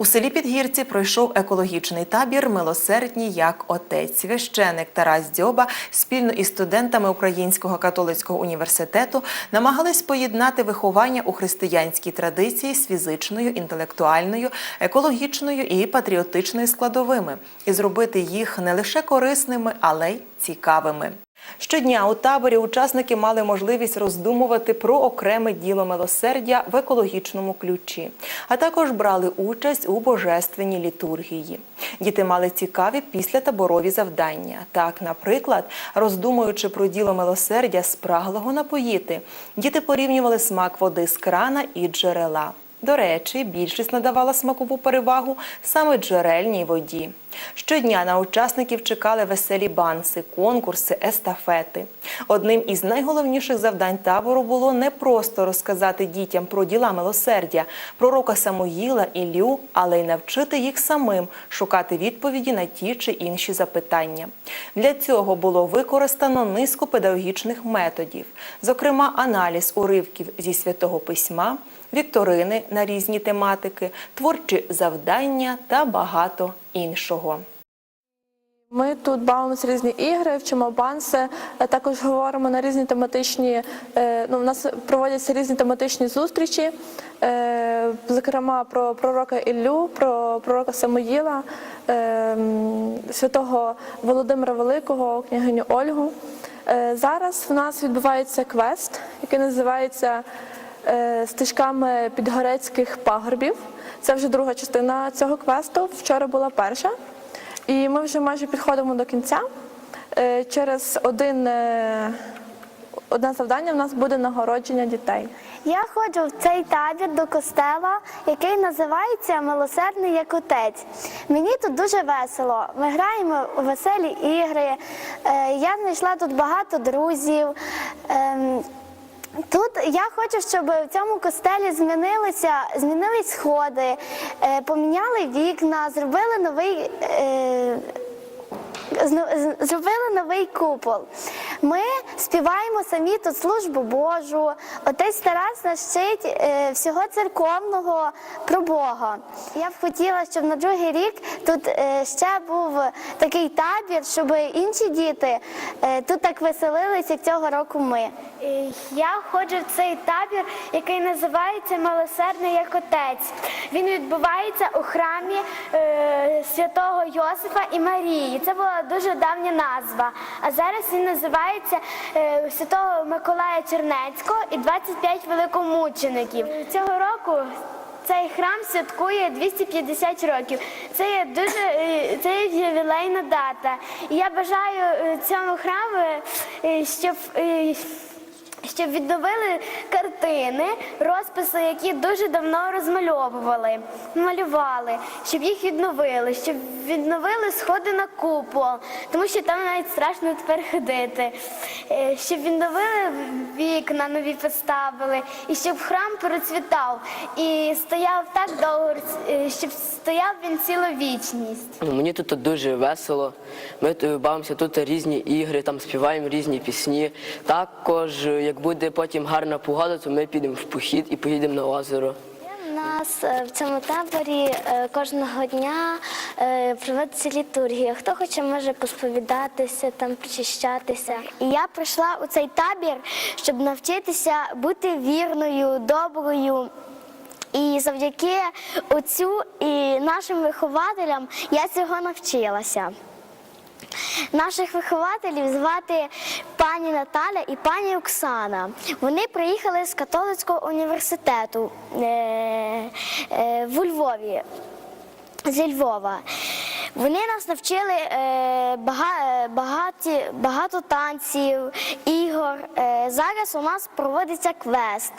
У селі Підгірці пройшов екологічний табір Милосердні як отець. Священик Тарас Дзьоба спільно із студентами Українського католицького університету намагались поєднати виховання у християнській традиції з фізичною, інтелектуальною, екологічною і патріотичною складовими, і зробити їх не лише корисними, але й цікавими. Щодня у таборі учасники мали можливість роздумувати про окреме діло милосердя в екологічному ключі, а також брали участь у божественній літургії. Діти мали цікаві післятаборові завдання. Так, наприклад, роздумуючи про діло милосердя спраглого напоїти, діти порівнювали смак води з крана і джерела. До речі, більшість надавала смакову перевагу саме джерельній воді. Щодня на учасників чекали веселі банси, конкурси, естафети. Одним із найголовніших завдань табору було не просто розказати дітям про діла милосердя, пророка Самуїла, Іллю, але й навчити їх самим шукати відповіді на ті чи інші запитання. Для цього було використано низку педагогічних методів, зокрема, аналіз уривків зі святого письма, вікторини на різні тематики, творчі завдання та багато іншого. Ми тут бавимося різні ігри, вчимо банси, також говоримо на різні тематичні. е, Ну, у нас проводяться різні тематичні зустрічі, е, зокрема про пророка Іллю, про пророка Самуїла, е, святого Володимира Великого, княгиню Ольгу. Е, Зараз в нас відбувається квест, який називається е, стежками підгорецьких пагорбів. Це вже друга частина цього квесту. Вчора була перша. І ми вже майже підходимо до кінця. Е, Через один, е, одне завдання в нас буде нагородження дітей. Я ходжу в цей табір до костела, який називається Милосердний як отець. Мені тут дуже весело. Ми граємо у веселі ігри. Е, Я знайшла тут багато друзів. Тут я хочу, щоб в цьому костелі змінилися, змінились сходи, е, поміняли вікна, зробили новий. е, зробили новий купол. Ми співаємо самі тут службу Божу. Отець Тарас нас вчить е, всього церковного про Бога. Я б хотіла, щоб на другий рік тут е, ще був такий табір, щоб інші діти е, тут так веселились, як цього року ми. Я ходжу в цей табір, який називається Милосердний як отець. Він відбувається у храмі е, святого Йосифа і Марії. Це була дуже давня назва. А зараз він називається Святого Миколая Чернецького і 25 великомучеників. Цього року цей храм святкує 250 років. Це є дуже е, це є ювілейна дата. І я бажаю е, цьому храму, е, щоб. Е, щоб відновили картини, розписи, які дуже давно розмальовували, малювали, щоб їх відновили, щоб відновили сходи на купол, тому що там навіть страшно тепер ходити, Е, щоб відновили вікна, нові поставили, і щоб храм процвітав і стояв так довго, е, щоб стояв він цілу вічність. Ну, Мені тут дуже весело. Ми тут бавимося тут різні ігри, там співаємо різні пісні. Також, е, як буде потім гарна погода, то ми підемо в похід і поїдемо на озеро. У нас е, в цьому таборі е, кожного дня е, проводиться літургія. Хто хоче, може посповідатися, там причащатися. І я прийшла у цей табір, щоб навчитися бути вірною, доброю. І завдяки отцю і нашим вихователям я цього навчилася. Наших вихователів звати пані Наталя і пані Оксана. Вони приїхали з католицького університету е, е, в Львові, зі Львова. Вони нас навчили е, е, багаті, багато танців, ігор. Е, зараз у нас проводиться квест.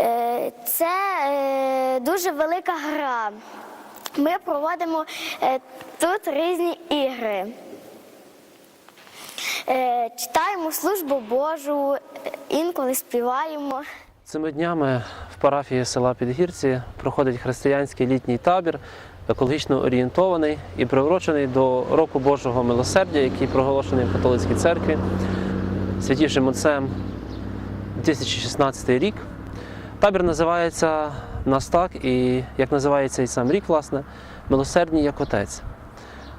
Е, це е, дуже велика гра. Ми проводимо е, тут різні ігри. Е, читаємо службу Божу, е, інколи співаємо. Цими днями в парафії села Підгірці проходить християнський літній табір, екологічно орієнтований і приурочений до року Божого милосердя, який проголошений в католицькій церкві святішим отцем 2016 рік. Табір називається нас так, і як називається і сам рік, власне, милосердні як отець.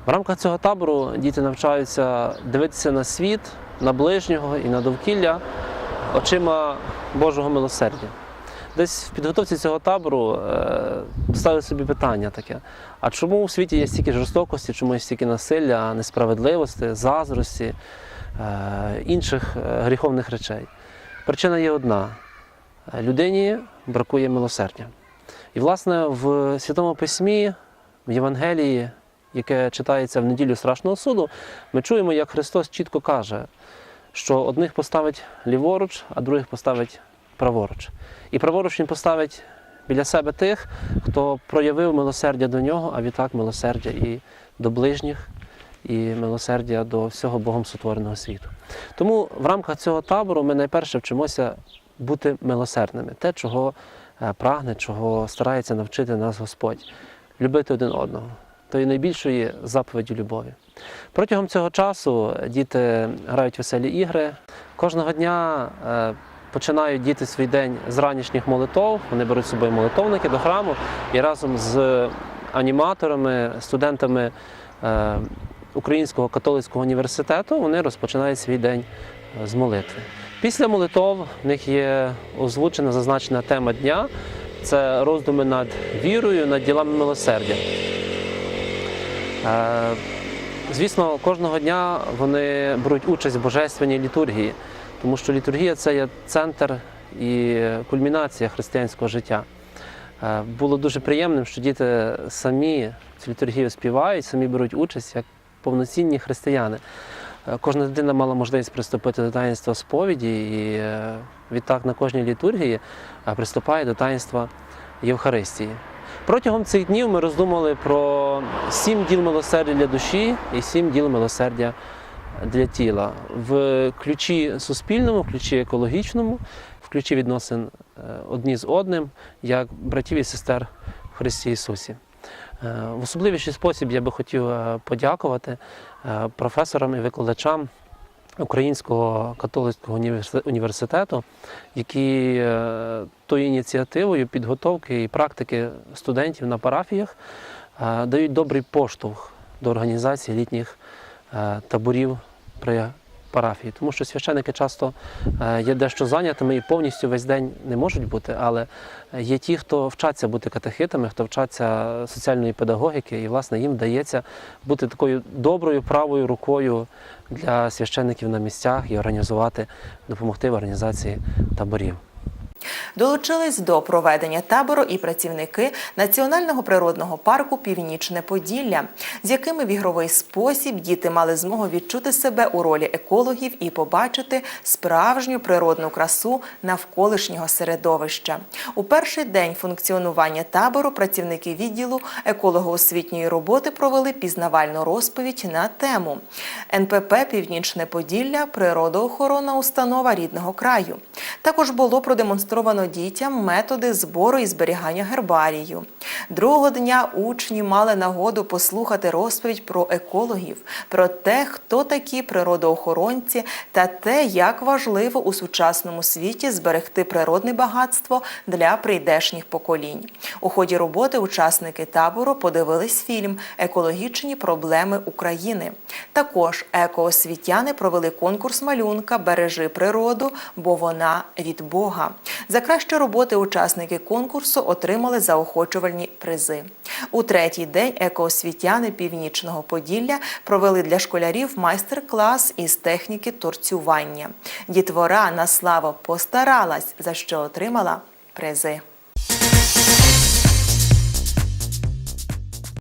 В рамках цього табору діти навчаються дивитися на світ, на ближнього і на довкілля очима Божого милосердя. Десь в підготовці цього табору е, ставили собі питання таке: а чому у світі є стільки жорстокості, чому є стільки насилля, несправедливості, заздрості, е, інших е, гріховних речей? Причина є одна: людині бракує милосердя. І, власне, в Святому Письмі, в Євангелії, яке читається в неділю страшного суду, ми чуємо, як Христос чітко каже, що одних поставить ліворуч, а других поставить праворуч. І праворуч він поставить біля себе тих, хто проявив милосердя до нього, а відтак милосердя і до ближніх, і милосердя до всього Богом сотвореного світу. Тому в рамках цього табору ми найперше вчимося бути милосердними, те, чого е, прагне, чого старається навчити нас Господь, любити один одного. То є найбільшої заповіді любові. Протягом цього часу діти грають веселі ігри. Кожного дня е, починають діти свій день з ранішніх молитов. Вони беруть з собою молитовники до храму і разом з аніматорами, студентами е, Українського католицького університету вони розпочинають свій день е, з молитви. Після молитов в них є озвучена зазначена тема дня. Це роздуми над вірою, над ділами милосердя. Е, Звісно, кожного дня вони беруть участь в божественній літургії, тому що літургія це є центр і кульмінація християнського життя. Е, Було дуже приємним, що діти самі цю літургію співають, самі беруть участь як повноцінні християни. Е, Кожна дитина мала можливість приступити до таїнства сповіді, і відтак на кожній літургії приступає до таїнства Євхаристії. Протягом цих днів ми роздумали про сім діл милосердя для душі і сім діл милосердя для тіла в ключі суспільному, в ключі екологічному, в ключі відносин е, одні з одним, як братів і сестер в Христі Ісусі. Е, В особливіший спосіб я би хотів е, подякувати професорам і викладачам Українського католицького університету- які е, тою ініціативою підготовки і практики студентів на парафіях е, дають добрий поштовх до організації літніх е, таборів при парафії. Тому що священики часто е, є дещо зайнятими і повністю весь день не можуть бути, але є ті, хто вчаться бути катехитами, хто вчаться соціальної педагогіки, і власне їм вдається бути такою доброю правою рукою для священиків на місцях і організувати, допомогти в організації таборів. Долучились до проведення табору і працівники Національного природного парку Північне Поділля, з якими в ігровий спосіб діти мали змогу відчути себе у ролі екологів і побачити справжню природну красу навколишнього середовища. У перший день функціонування табору працівники відділу еколого-освітньої роботи провели пізнавальну розповідь на тему НПП Північне Поділля природоохоронна установа рідного краю. Також було продемонстровано дітям методи збору і зберігання гербарію. Другого дня учні мали нагоду послухати розповідь про екологів, про те, хто такі природоохоронці, та те, як важливо у сучасному світі зберегти природне багатство для прийдешніх поколінь. У ході роботи учасники табору подивились фільм Екологічні проблеми України. Також екоосвітяни провели конкурс малюнка Бережи природу, бо вона від Бога. За кращі роботи учасники конкурсу отримали заохочувальні призи. У третій день екоосвітяни Північного Поділля провели для школярів майстер-клас із техніки торцювання. Дітвора на славу постаралась, за що отримала призи.